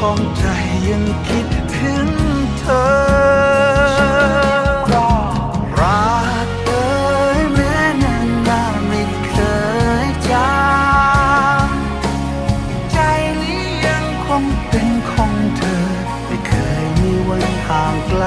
ของใจยังคิดถึงเธอ รักเอ่ยแม้นานนานไม่เคยจางใจนี้ยังคงเป็นของเธอ ไม่เคยมีวันห่างไกล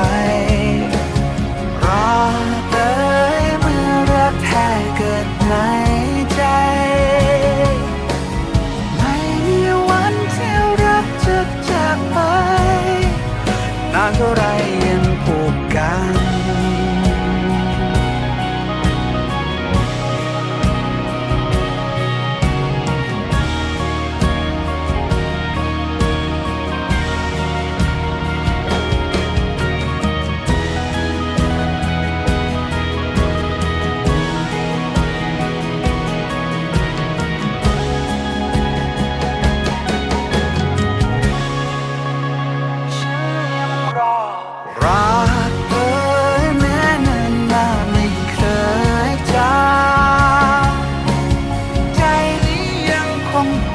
ยัง